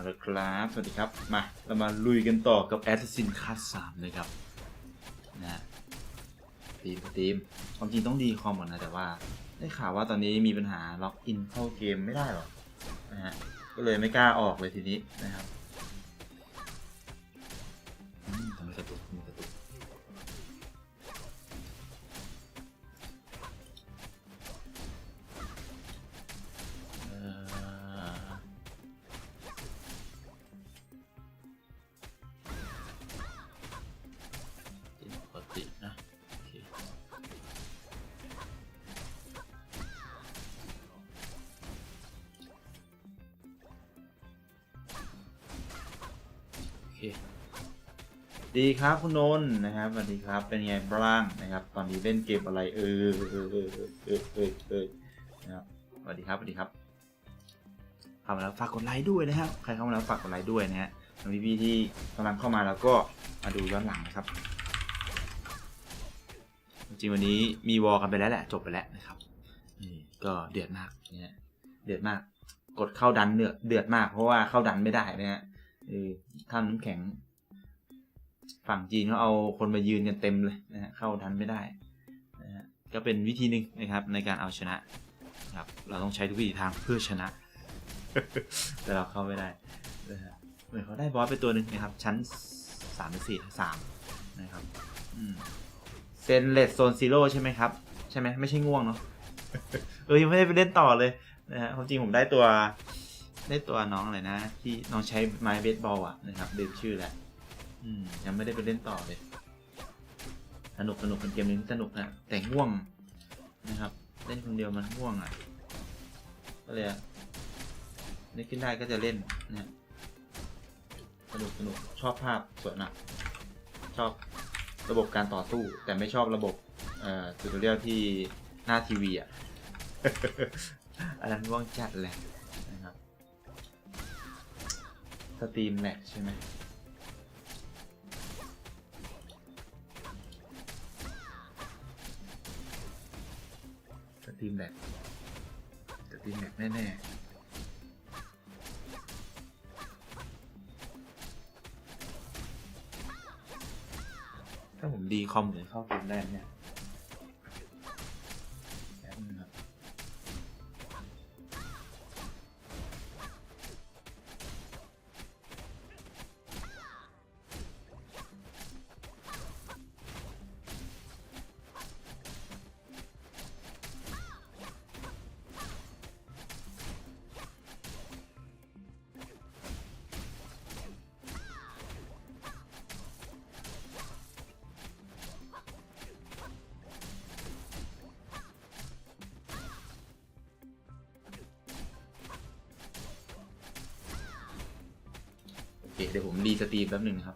เอาละครับ สวัสดีครับ มา เรามาลุยกันต่อกับ Assassin Class 3นะครับนะฮะทีมทีมความจริงต้องดีคอมก่อนนะ แต่ว่า ได้ข่าวว่าตอนนี้มีปัญหาล็อกอินเข้าเกมไม่ได้หรอกนะฮะ ก็เลยไม่กล้าออกเลยทีนี้นะครับ เคดีครับคุณนนท์นะครับสวัสดีครับเป็นไงบ้างนะครับ ตอนนี้เล่นเกมอะไรเออเออเออเออเออเออนะครับสวัสดีครับสวัสดีครับเข้ามาแล้วฝากกดไลค์ด้วยนะครับ ใครเข้ามาแล้วฝากกดไลค์ด้วยนะฮะสำหรับพี่ๆที่กำลังเข้ามาแล้วก็มาดูย้อนหลังนะครับ จริงวันนี้มีวอลกันไปแล้วแหละจบไปแล้วนะครับนี่ก็เดือดมากเนี่ยเดือดมาก กดเข้าดันเดือดเดือดมากเพราะว่าเข้าดันไม่ได้นะฮะ เออท่านน้ำแข็ง ฝั่งจีนเขาเอาคนมายืนกันเต็มเลยนะฮะเข้าดันไม่ได้นะฮะก็เป็นวิธีหนึ่งนะครับ ในการเอาชนะครับ เราต้องใช้ทุกวิธีทางเพื่อชนะ แต่เราเข้าไม่ได้นะฮะเหมือนเขาได้บอสไปตัวหนึ่งนะครับ ชั้นสามหรือสี่สามนะครับเซนเลดโซนซีโร่ใช่ไหมครับ ใช่ไหมไม่ใช่ง่วงเนาะเออยังไม่ได้ไปเล่นต่อเลยนะฮะความจริงผมได้ตัว ได้ตัวน้องอะไรนะ ที่น้องใช้ไม้เบสบอลอะนะครับลืมชื่อแหละอืมยังไม่ได้ไปเล่นต่อเลย สนุกสนุกเป็นเกมหนึงที่สนุกนะแต่ง่วงนะครับ เล่นคนเดียวมันง่วงอะ ก็เลยนึกขึ้นได้ก็จะเล่นนะสนุกสนุกชอบภาพสวยนะชอบระบบการต่อสู้ แต่ไม่ชอบระบบเอ่อทูตอเรียลที่หน้าทีวีอะอันนั้นว่างจัดเลยนะ สตรีมแลกใช่ไหมสตรีมแลกสตรีมแลกแน่ๆถ้าผมดีคอมถึงเข้าเกมแรกเนี่ย เดี๋ยวผมรีสตรีมแป๊บหนึ่งนะครับ